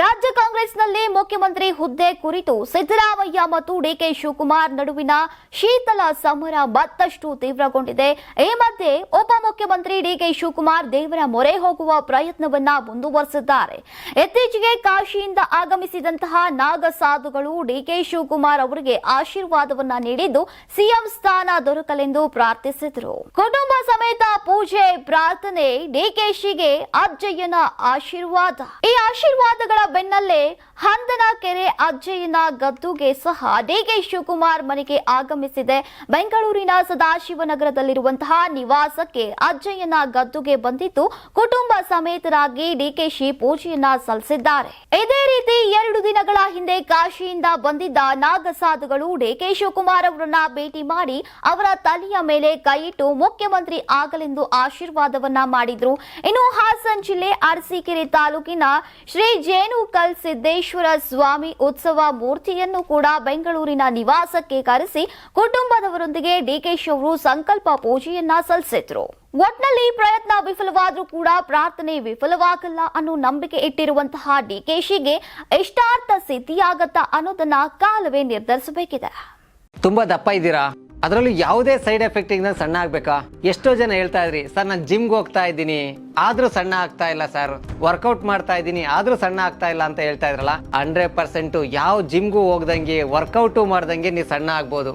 ರಾಜ್ಯ ಕಾಂಗ್ರೆಸ್ನಲ್ಲಿ ಮುಖ್ಯಮಂತ್ರಿ ಹುದ್ದೆ ಕುರಿತು ಸಿದ್ದರಾಮಯ್ಯ ಮತ್ತು ಡಿಕೆ ಶಿವಕುಮಾರ್ ನಡುವಿನ ಶೀತಲ ಸಮರ ಮತ್ತಷ್ಟು ತೀವ್ರಗೊಂಡಿದೆ. ಈ ಮಧ್ಯೆ ಉಪಮುಖ್ಯಮಂತ್ರಿ ಡಿಕೆ ಶಿವಕುಮಾರ್ ದೇವರ ಮೊರೆ ಹೋಗುವ ಪ್ರಯತ್ನವನ್ನ ಮುಂದುವರೆಸಿದ್ದಾರೆ. ಇತ್ತೀಚೆಗೆ ಕಾಶಿಯಿಂದ ಆಗಮಿಸಿದಂತಹ ನಾಗಸಾಧುಗಳು ಡಿಕೆ ಶಿವಕುಮಾರ್ ಅವರಿಗೆ ಆಶೀರ್ವಾದವನ್ನ ನೀಡಿದ್ದು ಸಿಎಂ ಸ್ಥಾನ ದೊರಕಲೆಂದು ಪ್ರಾರ್ಥಿಸಿದರು. ಕುಟುಂಬ ಸಮೇತ ಪೂಜೆ, ಪ್ರಾರ್ಥನೆ, ಡಿಕೆಶಿಗೆ ಅಜ್ಜಯ್ಯನ ಆಶೀರ್ವಾದ. ಈ ಆಶೀರ್ವಾದಗಳ ಬೆನ್ನಲ್ಲೇ ಹಂದನ ಕೆರೆ ಅಜ್ಜಯ್ಯನ ಗದ್ದುಗೆ ಸಹ ಡಿಕೆ ಶಿವಕುಮಾರ್ ಮನೆಗೆ ಆಗಮಿಸಿದೆ. ಬೆಂಗಳೂರಿನ ಸದಾಶಿವನಗರದಲ್ಲಿರುವಂತಹ ನಿವಾಸಕ್ಕೆ ಅಜ್ಜಯ್ಯನ ಗದ್ದುಗೆ ಬಂದಿದ್ದು ಕುಟುಂಬ ಸಮೇತರಾಗಿ ಡಿಕೆಶಿ ಪೂಜೆಯನ್ನ ಸಲ್ಲಿಸಿದ್ದಾರೆ. ರೀತಿ ಎರಡು ದಿನಗಳ ಹಿಂದೆ ಕಾಶಿಯಿಂದ ಬಂದಿದ್ದ ನಾಗಸಾಧುಗಳು ಡಿಕೆ ಶಿವಕುಮಾರ್ ಅವರನ್ನ ಭೇಟಿ ಮಾಡಿ ಅವರ ತಲೆಯ ಮೇಲೆ ಕೈಯಿಟ್ಟು ಮುಖ್ಯಮಂತ್ರಿ ಆಗಲೆಂದು ಆಶೀರ್ವಾದವನ್ನ ಮಾಡಿದ್ರು. ಇನ್ನು ಹಾಸನ್ ಜಿಲ್ಲೆ ಅರಸೀಕೆರೆ ತಾಲೂಕಿನ ಶ್ರೀ ಜೇನುಕಲ್ ಸಿದ್ದೇಶ್ವರ ಸ್ವಾಮಿ ಉತ್ಸವ ಮೂರ್ತಿಯನ್ನು ಕೂಡ ಬೆಂಗಳೂರಿನ ನಿವಾಸಕ್ಕೆ ಕರೆಸಿ ಕುಟುಂಬದವರೊಂದಿಗೆ ಡಿಕೆಶಿ ಅವರು ಸಂಕಲ್ಪ ಪೂಜೆಯನ್ನ ಸಲ್ಲಿಸಿದ್ರು. ಒಟ್ನಲ್ಲಿ ಪ್ರಯತ್ನ ವಿಫಲವಾದರೂ ಕೂಡ ಪ್ರಾರ್ಥನೆ ವಿಫಲವಾಗಲ್ಲ ಅನ್ನೋ ನಂಬಿಕೆ ಇಟ್ಟಿರುವಂತಹ ಡಿಕೆಶಿಗೆ ಇಷ್ಟಾರ್ಥ ಸಿದ್ಧಿಯಾಗತ್ತಾ ಅನ್ನೋದನ್ನ ಕಾಲವೇ ನಿರ್ಧರಿಸಬೇಕಿದೆ. ತುಂಬಾ ದಪ್ಪ ಇದ್ದೀರಾ? ಅದರಲ್ಲೂ ಯಾವುದೇ ಸೈಡ್ ಎಫೆಕ್ಟ್ ಇಂದ ಸಣ್ಣ ಆಗ್ಬೇಕಾ? ಎಷ್ಟೋ ಜನ ಹೇಳ್ತಾ ಇದ್ರಿ, ಸರ್, ನಾನು ಜಿಮ್ಗೆ ಹೋಗ್ತಾ ಇದ್ದೀನಿ. ಆದ್ರೂ ಸಣ್ಣ ಆಗ್ತಾ ಇಲ್ಲ, ಸರ್. ವರ್ಕೌಟ್ ಮಾಡ್ತಾ ಇದ್ದೀನಿ, ಆದ್ರೂ ಸಣ್ಣ ಆಗ್ತಾ ಇಲ್ಲ ಅಂತ ಹೇಳ್ತಾ ಇದ್ರಲ್ಲ ಹಂಡ್ರೆಡ್ ಪರ್ಸೆಂಟ್ ಯಾವ ಜಿಮ್ಗೂ ಹೋಗ್ದಂಗೆ ವರ್ಕೌಟು ಮಾಡ್ದಂಗೆ ನೀವು ಸಣ್ಣ ಆಗ್ಬೋದು.